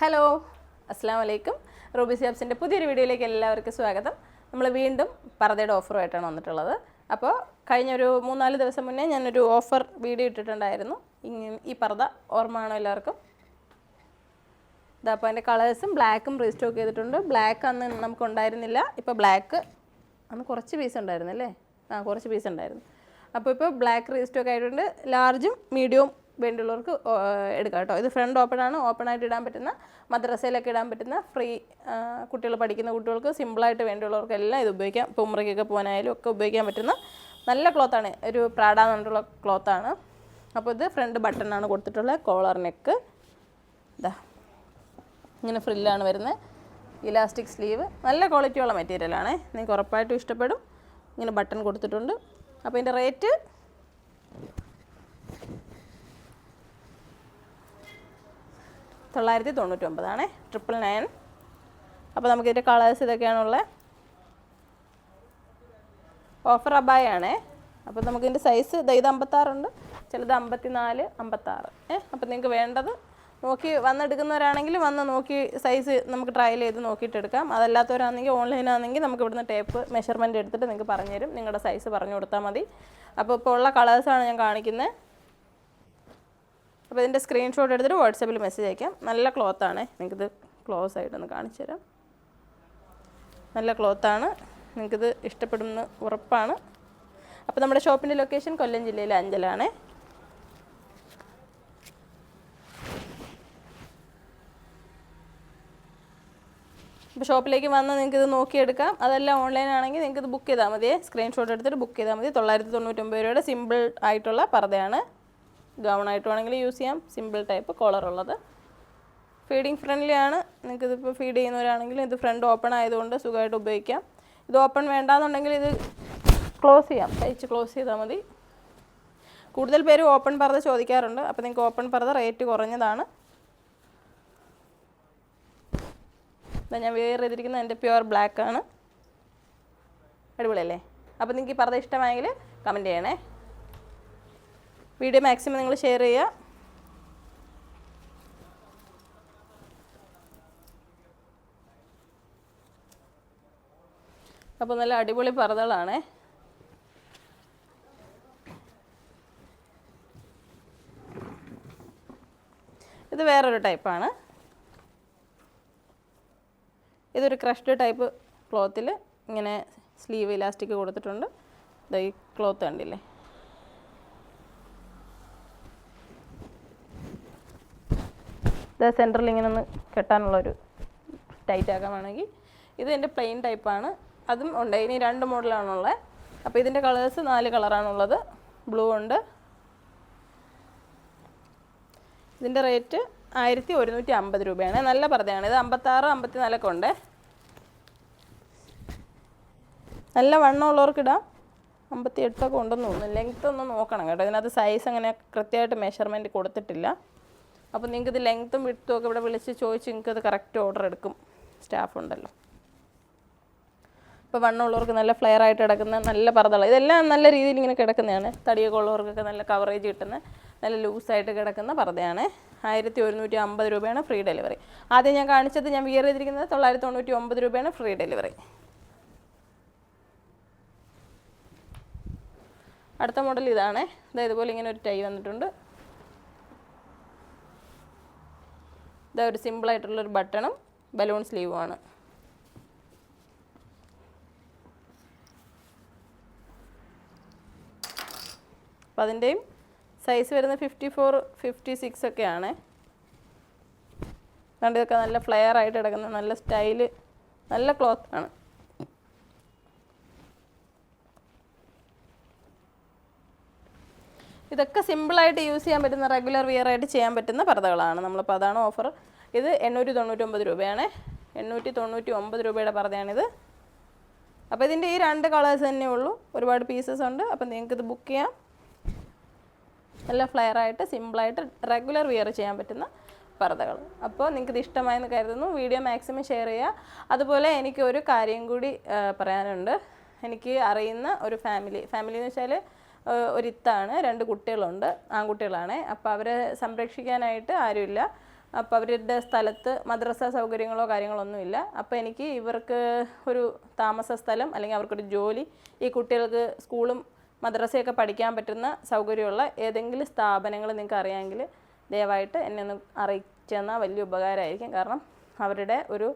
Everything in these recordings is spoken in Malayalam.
ഹലോ അസ്സാം വലൈക്കും റൂബി സിയാബ്സിന്റെ പുതിയൊരു വീഡിയോയിലേക്ക് എല്ലാവർക്കും സ്വാഗതം. നമ്മൾ വീണ്ടും പർദയുടെ ഓഫറുമായിട്ടാണ് വന്നിട്ടുള്ളത്. അപ്പോൾ കഴിഞ്ഞൊരു മൂന്നാൽ ദിവസം മുന്നേ ഞാനൊരു ഓഫർ വീഡിയോ ഇട്ടിട്ടുണ്ടായിരുന്നു. ഈ പർദ ഓർമ്മയാണോ എല്ലാവർക്കും? ഇതാ അപ്പോൾ അതിന്റെ കളേഴ്സും ബ്ലാക്കും റീസ്റ്റോക്ക് ചെയ്തിട്ടുണ്ട്. ബ്ലാക്ക് അന്ന് നമുക്ക് ഉണ്ടായിരുന്നില്ല. ഇപ്പോൾ ബ്ലാക്ക് അന്ന് കുറച്ച് പീസ് ഉണ്ടായിരുന്നു അല്ലേ ആ കുറച്ച് പീസ് ഉണ്ടായിരുന്നു. അപ്പോൾ ഇപ്പോൾ ബ്ലാക്ക് റീസ്റ്റോക്ക് ആയിട്ടുണ്ട്. ലാർജും മീഡിയവും വേണ്ടിയുള്ളവർക്ക് എടുക്കാം കേട്ടോ. ഇത് ഫ്രണ്ട് ഓപ്പൺ ആണ്. ഓപ്പൺ ആയിട്ട് ഇടാൻ പറ്റുന്ന മദ്രസയിലൊക്കെ ഇടാൻ പറ്റുന്ന ഫ്രീ കുട്ടികൾ പഠിക്കുന്ന കുട്ടികൾക്ക് സിമ്പിളായിട്ട് വേണ്ടിയുള്ളവർക്ക് എല്ലാം ഇത് ഉപയോഗിക്കാം. ഇപ്പോൾ ഉമ്രയ്ക്കൊക്കെ പോകാനായാലും ഒക്കെ ഉപയോഗിക്കാൻ പറ്റുന്ന നല്ല ക്ലോത്താണ് ഒരു പ്രാഡ പറഞ്ഞിട്ടുള്ള ക്ലോത്താണ് അപ്പോൾ ഇത് ഫ്രണ്ട് ബട്ടൺ ആണ് കൊടുത്തിട്ടുള്ള കോളർ നെക്ക് ഇതാ ഇങ്ങനെ ഫ്രില്ലാണ് വരുന്നത് ഇലാസ്റ്റിക് സ്ലീവ് നല്ല ക്വാളിറ്റിയുള്ള മെറ്റീരിയലാണ് നിങ്ങൾക്ക് ഉറപ്പായിട്ടും ഇഷ്ടപ്പെടും. ഇങ്ങനെ ബട്ടൺ കൊടുത്തിട്ടുണ്ട്. അപ്പോൾ ഇതിന്റെ റേറ്റ് തൊള്ളായിരത്തി തൊണ്ണൂറ്റൊമ്പതാണ് ട്രിപ്പിൾ നയൻ അപ്പോൾ നമുക്ക് ഇതിന്റെ കളേഴ്സ് ഇതൊക്കെയാണുള്ളത് ഓഫർ ആണ് അപ്പോൾ നമുക്കിതിന്റെ സൈസ് ഇത് അമ്പത്താറുണ്ട്. ചിലത് അമ്പത്തി നാല് അമ്പത്താറ്. ഏ അപ്പോൾ നിങ്ങൾക്ക് വേണ്ടത് നോക്കി വന്നെടുക്കുന്നവരാണെങ്കിൽ വന്ന് നോക്കി സൈസ് നമുക്ക് ട്രയൽ ചെയ്ത് നോക്കിയിട്ട് എടുക്കാം. അതല്ലാത്തവരാണെങ്കിൽ ഓൺലൈനാണെങ്കിൽ നമുക്ക് ഇവിടുന്ന് ടേപ്പ് മെഷർമെന്റ് എടുത്തിട്ട് നിങ്ങൾക്ക് പറഞ്ഞുതരും. നിങ്ങളുടെ സൈസ് പറഞ്ഞു കൊടുത്താൽ മതി. അപ്പോൾ ഇപ്പോൾ ഉള്ള കളേഴ്സാണ് ഞാൻ കാണിക്കുന്നത് അപ്പോൾ ഇതിന്റെ സ്ക്രീൻഷോട്ട് എടുത്തിട്ട് വാട്സാപ്പിൽ മെസ്സേജ് അയക്കാം. നല്ല ക്ലോത്താണ് നിങ്ങൾക്കിത് ക്ലോസ് ആയിട്ടൊന്ന് കാണിച്ചു തരാം. നല്ല ക്ലോത്താണ് നിങ്ങൾക്കിത് ഇഷ്ടപ്പെടുന്ന ഉറപ്പാണ്. അപ്പോൾ നമ്മുടെ ഷോപ്പിന്റെ ലൊക്കേഷൻ കൊല്ലം ജില്ലയിലെ അഞ്ചലാണ്. ഇപ്പോൾ ഷോപ്പിലേക്ക് വന്ന് നിങ്ങൾക്ക് ഇത് നോക്കിയെടുക്കാം. അതെല്ലാം ഓൺലൈൻ ആണെങ്കിൽ നിങ്ങൾക്ക് ഇത് ബുക്ക് ചെയ്താൽ മതി സ്ക്രീൻഷോട്ട് എടുത്തിട്ട് ബുക്ക് ചെയ്താൽ മതി. തൊള്ളായിരത്തി തൊണ്ണൂറ്റൊമ്പത് രൂപയുടെ സിമ്പിൾ ആയിട്ടുള്ള പർദ്ദയാണ്. ഗൗൺ ആയിട്ട് വേണമെങ്കിൽ യൂസ് ചെയ്യാം. സിമ്പിൾ ടൈപ്പ് കോളർ ഉള്ളത്. ഫീഡിങ് ഫ്രണ്ട്ലി ആണ്. നിങ്ങൾക്ക് ഇതിപ്പോൾ ഫീഡ് ചെയ്യുന്നവരാണെങ്കിൽ ഇത് ഫ്രണ്ട് ഓപ്പൺ ആയതുകൊണ്ട് സുഖമായിട്ട് ഉപയോഗിക്കാം. ഇത് ഓപ്പൺ വേണ്ടാന്നുണ്ടെങ്കിൽ ഇത് ക്ലോസ് ചെയ്യാം. തയ്ച്ച് ക്ലോസ് ചെയ്താൽ മതി. കൂടുതൽ പേര് ഓപ്പൺ പർദ്ദ ചോദിക്കാറുണ്ട്. അപ്പോൾ നിങ്ങൾക്ക് ഓപ്പൺ പർദ്ദ റേറ്റ് കുറഞ്ഞതാണ്. ഇതാ ഞാൻ വെയർ ചെയ്തിരിക്കുന്നത് എന്റെ പ്യുവർ ബ്ലാക്ക് ആണ്. അടിപൊളിയല്ലേ? അപ്പോൾ നിങ്ങൾക്ക് ഈ പർദ്ദ ഇഷ്ടമായെങ്കിൽ കമന്റ് ചെയ്യണേ. വീഡിയോ മാക്സിമം നിങ്ങൾ ഷെയർ ചെയ്യുക. അപ്പോൾ നല്ല അടിപൊളി പറതളാണേ ഇത് വേറൊരു ടൈപ്പാണ്. ഇതൊരു ക്രഷ്ഡ് ടൈപ്പ് ക്ലോത്തിൽ ഇങ്ങനെ സ്ലീവ് ഇലാസ്റ്റിക് കൊടുത്തിട്ടുണ്ട്. ഈ ക്ലോത്ത് കണ്ടില്ലേ? ഇത് സെന്ററിൽ ഇങ്ങനെ ഒന്ന് കെട്ടാനുള്ളൊരു ടൈറ്റ് ആക്കാൻ വേണമെങ്കിൽ ഇത് എന്റെ പ്ലെയിൻ ടൈപ്പാണ് അതും ഉണ്ട്. ഇനി രണ്ട് മോഡലാണുള്ളത് അപ്പോൾ ഇതിന്റെ കളേഴ്സ് നാല് കളറാണുള്ളത് ബ്ലൂ ഉണ്ട്. ഇതിന്റെ റേറ്റ് ആയിരത്തി ഒരുന്നൂറ്റി അമ്പത് രൂപയാണ്. നല്ല പർദ്ദയാണ്. ഇത് അമ്പത്താറ് അമ്പത്തി നാലൊക്കെ ഉണ്ട്. നല്ല വണ്ണമുള്ളവർക്ക് ഇടാം. അമ്പത്തി എട്ടൊക്കെ ഉണ്ടെന്ന് തോന്നുന്നു. ലെങ്ത്ത് ഒന്ന് നോക്കണം കേട്ടോ. ഇതിനകത്ത് സൈസ് അങ്ങനെ കൃത്യമായിട്ട് മെഷർമെന്റ് കൊടുത്തിട്ടില്ല. അപ്പോൾ നിങ്ങൾക്ക് ഇത് ലെങ്ത്തും വിട്ടും ഒക്കെ ഇവിടെ വിളിച്ച് ചോദിച്ച് നിങ്ങൾക്ക് ഇത് കറക്റ്റ് ഓർഡർ എടുക്കും. സ്റ്റാഫ് ഉണ്ടല്ലോ. ഇപ്പോൾ വണ്ണമുള്ളവർക്ക് നല്ല ഫ്ലെയർ ആയിട്ട് കിടക്കുന്ന നല്ല പറതള ഇതെല്ലാം നല്ല രീതിയിൽ ഇങ്ങനെ കിടക്കുന്നതാണ്. തടിയൊക്കെ ഉള്ളവർക്കൊക്കെ നല്ല കവറേജ് കിട്ടുന്ന നല്ല ലൂസായിട്ട് കിടക്കുന്ന പർദ്ദയാണ്. ആയിരത്തി ഒരുന്നൂറ്റി അമ്പത് രൂപയാണ് ഫ്രീ ഡെലിവറി ആദ്യം ഞാൻ കാണിച്ചത് ഞാൻ വിയർ ചെയ്തിരിക്കുന്നത് തൊള്ളായിരത്തി തൊണ്ണൂറ്റി ഒമ്പത് രൂപയാണ് ഫ്രീ ഡെലിവറി അടുത്ത മോഡൽ ഇതാണ്. അതായത് ഇതുപോലെ ഇങ്ങനെ ഒരു ടൈ വന്നിട്ടുണ്ട്. ഇതാ ഒരു സിമ്പിളായിട്ടുള്ളൊരു ബട്ടണും ബലൂൺ സ്ലീവുമാണ് അപ്പം അതിന്റെയും സൈസ് വരുന്നത് ഫിഫ്റ്റി ഫോർ ഫിഫ്റ്റി സിക്സ് ഒക്കെയാണ് അതുകൊണ്ട് ഇതൊക്കെ നല്ല ഫ്ലെയർ ആയിട്ട് കിടക്കുന്ന നല്ല സ്റ്റൈൽ നല്ല ക്ലോത്ത് ആണ്. ഇതൊക്കെ സിമ്പിളായിട്ട് യൂസ് ചെയ്യാൻ പറ്റുന്ന റെഗുലർ വിയർ ആയിട്ട് ചെയ്യാൻ പറ്റുന്ന പർദ്ദകളാണ്. നമ്മളിപ്പോൾ അതാണ് ഓഫർ ഇത് എണ്ണൂറ്റി തൊണ്ണൂറ്റൊമ്പത് രൂപയാണ്. എണ്ണൂറ്റി തൊണ്ണൂറ്റി ഒമ്പത് രൂപയുടെ പർദ്ദയാണിത്. അപ്പോൾ ഇതിന്റെ ഈ രണ്ട് കളേഴ്സ് തന്നെ ഉള്ളൂ. ഒരുപാട് പീസസ് ഉണ്ട്. അപ്പോൾ നിങ്ങൾക്കിത് ബുക്ക് ചെയ്യാം. നല്ല ഫ്ലെയർ ആയിട്ട് സിമ്പിളായിട്ട് റെഗുലർ വിയർ ചെയ്യാൻ പറ്റുന്ന പർദ്ദകൾ. അപ്പോൾ നിങ്ങൾക്ക് ഇത് ഇഷ്ടമായെന്ന് കരുതുന്നു. വീഡിയോ മാക്സിമം ഷെയർ ചെയ്യുക. അതുപോലെ എനിക്ക് ഒരു കാര്യം കൂടി പറയാനുണ്ട്. എനിക്ക് അറിയുന്ന ഒരു ഫാമിലി ഫാമിലി എന്ന് വെച്ചാൽ ഒരിത്താണ്. രണ്ട് കുട്ടികളുണ്ട്. ആൺകുട്ടികളാണ്. അപ്പോൾ അവരെ സംരക്ഷിക്കാനായിട്ട് ആരുമില്ല. അപ്പോൾ അവരുടെ സ്ഥലത്ത് മദ്രസ സൗകര്യങ്ങളോ കാര്യങ്ങളോ ഒന്നുമില്ല അപ്പോൾ എനിക്ക് ഇവർക്ക് ഒരു താമസ സ്ഥലം അല്ലെങ്കിൽ അവർക്കൊരു ജോലി ഈ കുട്ടികൾക്ക് സ്കൂളും മദ്രസയൊക്കെ പഠിക്കാൻ പറ്റുന്ന സൗകര്യമുള്ള ഏതെങ്കിലും സ്ഥാപനങ്ങൾ നിങ്ങൾക്ക് അറിയാമെങ്കിൽ ദയവായിട്ട് എന്നെ ഒന്ന് അറിയിച്ചു വലിയ ഉപകാരമായിരിക്കും. കാരണം അവരുടെ ഒരു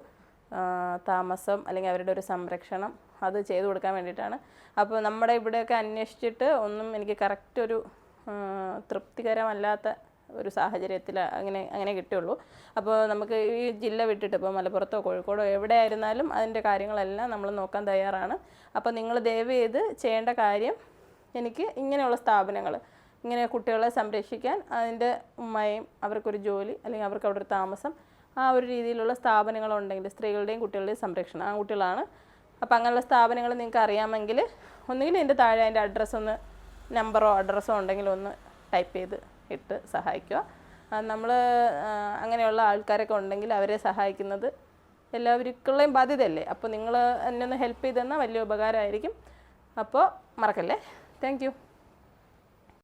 താമസം അല്ലെങ്കിൽ അവരുടെ ഒരു സംരക്ഷണം അത് ചെയ്തു കൊടുക്കാൻ വേണ്ടിയിട്ടാണ്. അപ്പോൾ നമ്മുടെ ഇവിടെയൊക്കെ അന്വേഷിച്ചിട്ട് ഒന്നും എനിക്ക് കറക്റ്റ് ഒരു തൃപ്തികരമല്ലാത്ത ഒരു സാഹചര്യത്തിൽ അങ്ങനെ അങ്ങനെ കിട്ടുള്ളൂ അപ്പോൾ നമുക്ക് ഈ ജില്ല വിട്ടിട്ട് ഇപ്പോൾ മലപ്പുറത്തോ കോഴിക്കോടോ എവിടെ ആയിരുന്നാലും അതിന്റെ കാര്യങ്ങളെല്ലാം നമ്മൾ നോക്കാൻ തയ്യാറാണ്. അപ്പോൾ നിങ്ങൾ ദയവ് ചെയ്ത് ചെയ്യേണ്ട കാര്യം എനിക്ക് ഇങ്ങനെയുള്ള സ്ഥാപനങ്ങൾ ഇങ്ങനെ കുട്ടികളെ സംരക്ഷിക്കാൻ അതിന്റെ ഉമ്മയും അവർക്കൊരു ജോലി അല്ലെങ്കിൽ അവർക്ക് അവിടെ ഒരു താമസം ആ ഒരു രീതിയിലുള്ള സ്ഥാപനങ്ങളുണ്ടെങ്കിൽ സ്ത്രീകളുടെയും കുട്ടികളുടെയും സംരക്ഷണം ആ കുട്ടികളാണ് അപ്പോൾ അങ്ങനെയുള്ള സ്ഥാപനങ്ങൾ നിങ്ങൾക്ക് അറിയാമെങ്കിൽ ഒന്നുകിൽ എന്റെ താഴെ അതിന്റെ അഡ്രസ്സൊന്ന് നമ്പറോ അഡ്രസ്സോ ഉണ്ടെങ്കിൽ ഒന്ന് ടൈപ്പ് ചെയ്ത് ഇട്ട് സഹായിക്കുക. നമ്മൾ അങ്ങനെയുള്ള ആൾക്കാരൊക്കെ ഉണ്ടെങ്കിൽ അവരെ സഹായിക്കുന്നത് എല്ലാവർക്കുള്ളയും ബാധ്യതയല്ലേ? അപ്പോൾ നിങ്ങൾ എന്നെ ഒന്ന് ഹെൽപ്പ് ചെയ്തെന്നാൽ വലിയ ഉപകാരമായിരിക്കും. അപ്പോൾ മറക്കല്ലേ? താങ്ക്